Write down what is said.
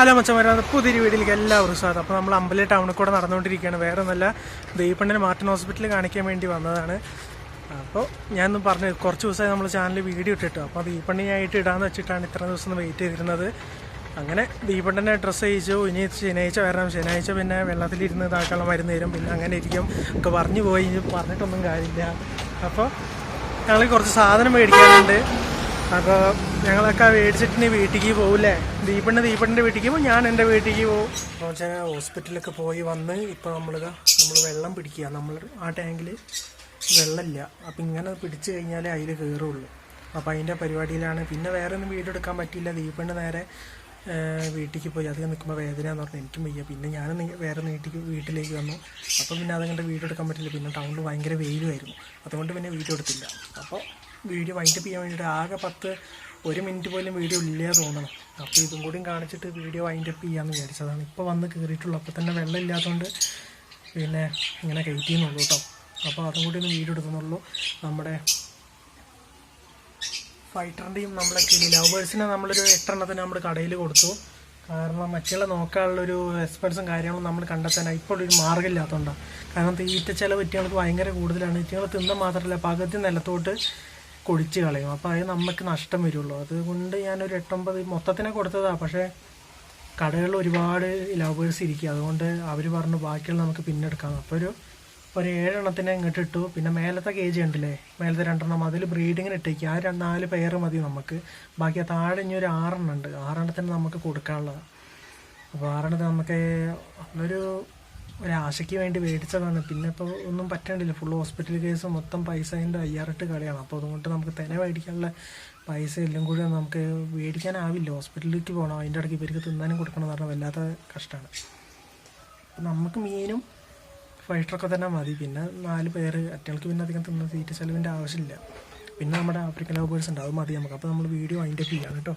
Hello മച്ചമാരാണ് പുതിയൊരു വീട്ടിലേക്ക് എല്ലാവരും സ്വാഗതം. അപ്പോൾ നമ്മൾ അമ്പലേ ടൗണിൽ കൂടെ നടന്നുകൊണ്ടിരിക്കുകയാണ്. വേറെ നല്ല ദൈവപ്പണ്ണൻ മാർട്ടിൻ ഹോസ്പിറ്റലിൽ കാണിക്കാൻ വേണ്ടി വന്നതാണ്. അപ്പോൾ ഞാനൊന്നും പറഞ്ഞു കുറച്ച് ദിവസമായി നമ്മൾ ചാനലിൽ വീഡിയോ ഇട്ടിട്ടു. അപ്പോൾ ദീപണ്ണിയായിട്ട് ഇടാന്ന് വെച്ചിട്ടാണ് ഇത്ര ദിവസം വെയിറ്റ് ചെയ്തിരുന്നത്. അങ്ങനെ ദീപണ്ണനെ ഡ്രസ്സ് ചെയ്യിച്ചു. ഇനി ശനിയാഴ്ച വരണം. ശനിയാഴ്ച പിന്നെ വെള്ളത്തിലിരുന്ന് ഇതാക്കാനുള്ള മരുന്ന് തരും. പിന്നെ അങ്ങനെ ഇരിക്കും. ഒക്കെ പറഞ്ഞു പോയി. പറഞ്ഞിട്ടൊന്നും കാര്യമില്ല. അപ്പോൾ ഞങ്ങൾ കുറച്ച് സാധനം മേടിക്കാനുണ്ട്. അപ്പോൾ ഞങ്ങളൊക്കെ മേടിച്ചിട്ട് വീട്ടിലേക്ക് പോകില്ലേ ദീപണ്ണ ദീപണ്ണിന്റെ വീട്ടിലേക്ക് പോകും ഞാൻ എന്റെ വീട്ടിലേക്ക് പോകും. അപ്പോൾ വെച്ചാൽ ഹോസ്പിറ്റലിലൊക്കെ പോയി വന്ന് ഇപ്പോൾ നമ്മൾ നമ്മൾ വെള്ളം പിടിക്കുക. നമ്മൾ ആ ടാങ്കിൽ വെള്ളമില്ല. അപ്പം ഇങ്ങനെ പിടിച്ചു കഴിഞ്ഞാൽ അതിൽ കയറുള്ളൂ അപ്പോൾ അതിന്റെ പരിപാടിയിലാണ്. പിന്നെ വേറെ ഒന്നും വീഡിയോ എടുക്കാൻ പറ്റിയില്ല. ദീപണ്ണ നേരെ വീട്ടിലേക്ക് പോയി. അധികം നിൽക്കുമ്പോൾ വേദന എന്ന് പറഞ്ഞാൽ എനിക്കും വയ്യ. പിന്നെ ഞാനും വേറെ വീട്ടിലേക്ക് വീട്ടിലേക്ക് വന്നു. അപ്പം പിന്നെ അതങ്ങോട്ട് വീഡിയോ എടുക്കാൻ പറ്റില്ല പിന്നെ ടൗണിൽ ഭയങ്കര വെയിലുമായിരുന്നു. അതുകൊണ്ട് പിന്നെ വീഡിയോ എടുത്തില്ല. അപ്പോൾ വീഡിയോ വൈൻഡപ്പ് ചെയ്യാൻ വേണ്ടിയിട്ട് ആകെ പത്ത് ഒരു മിനിറ്റ് പോലും വീഡിയോ ഇല്ല തോന്നണം. അപ്പോൾ ഇതും കൂടിയും കാണിച്ചിട്ട് വീഡിയോ വൈൻഡപ്പ് ചെയ്യാമെന്ന് വിചാരിച്ചതാണ് ഇപ്പോൾ വന്ന് കയറിയിട്ടുള്ളൂ അപ്പോൾ തന്നെ വെള്ളം ഇല്ലാത്തതുകൊണ്ട് പിന്നെ ഇങ്ങനെ കയറ്റിയെന്നുള്ളൂ കേട്ടോ അപ്പോൾ അതും കൂടി ഒന്ന് വീഡിയോ എടുക്കുന്നുള്ളൂ. നമ്മുടെ ഫൈറ്ററിന്റെയും നമ്മളെ കിളി ലവേഴ്സിനെ നമ്മളൊരു എട്ടെണ്ണത്തിന് നമ്മൾ കടയിൽ കൊടുത്തു. കാരണം മറ്റുള്ള നോക്കാനുള്ളൊരു എക്സ്പെൻസും കാര്യങ്ങളും നമ്മൾ കണ്ടെത്താനായി ഇപ്പോൾ ഒരു മാർഗമില്ലാത്തതുകൊണ്ടാണ് കാരണം തീറ്റ ചിലവ് ഇറ്റങ്ങൾക്ക് ഭയങ്കര കൂടുതലാണ്. ഇറ്റങ്ങൾ തിന്ന മാത്രമല്ല പകുതി നിലത്തോട്ട് കൊടിച്ച് കളയും. അപ്പോൾ അത് നമുക്ക് നഷ്ടം വരുള്ളൂ. അതുകൊണ്ട് ഞാനൊരു എട്ടൊമ്പത് മൊത്തത്തിനെ കൊടുത്തതാണ് പക്ഷേ കടകളിൽ ഒരുപാട് ലവേഴ്സ് ഇരിക്കുക അതുകൊണ്ട് അവർ പറഞ്ഞു ബാക്കിയുള്ള നമുക്ക് പിന്നെ എടുക്കാം. അപ്പോൾ ഒരു ഒരു ഏഴെണ്ണത്തിനെ ഇങ്ങോട്ട് ഇട്ടു. പിന്നെ മേലത്തെ കേജ് ഉണ്ടല്ലേ മേലത്തെ രണ്ടെണ്ണം. അതിൽ ബ്രീഡിങ്ങിന് ഇട്ടേക്ക്. ആ രണ്ട് നാല് പേർ മതി നമുക്ക്. ബാക്കി ആ താഴെ ഇനി ഒരു ആറെണ്ണം ഉണ്ട്. ആറെണ്ണത്തിന് നമുക്ക് കൊടുക്കാനുള്ളതാണ് അപ്പോൾ ആറെണ്ണത്തിന് നമുക്ക് ഒരു ഒരാശയ്ക്ക് വേണ്ടി മേടിച്ചതാണ്. പിന്നെ ഇപ്പോൾ ഒന്നും പറ്റണ്ടില്ല. ഫുൾ ഹോസ്പിറ്റൽ കേസ് മൊത്തം പൈസ അതിന്റെ അയ്യാറിട്ട് കളിയാണ്. അപ്പോൾ അതുകൊണ്ട് നമുക്ക് തന്നെ മേടിക്കാനുള്ള പൈസ എല്ലാം കൂടി നമുക്ക് മേടിക്കാനാവില്ല. ഹോസ്പിറ്റലിലേക്ക് പോകണം അതിന്റെ ഇടയ്ക്ക് ഇവർക്ക് തിന്നാനും കൊടുക്കണം എന്ന് പറഞ്ഞാൽ വല്ലാത്ത കഷ്ടമാണ് നമുക്ക് മീനും ഫൈറ്ററൊക്കെ തന്നെ മതി. പിന്നെ നാല് പേര് അറ്റകൾക്ക് പിന്നെ അധികം തിന്ന സീറ്റ് ചെലവിന്റെ ആവശ്യമില്ല. പിന്നെ നമ്മുടെ ആഫ്രിക്കൻ ലവേഴ്സ് ഉണ്ട്. അത് മതി നമുക്ക്. അപ്പോൾ നമ്മൾ വീഡിയോ അതിന്റെ ചെയ്യാം കേട്ടോ.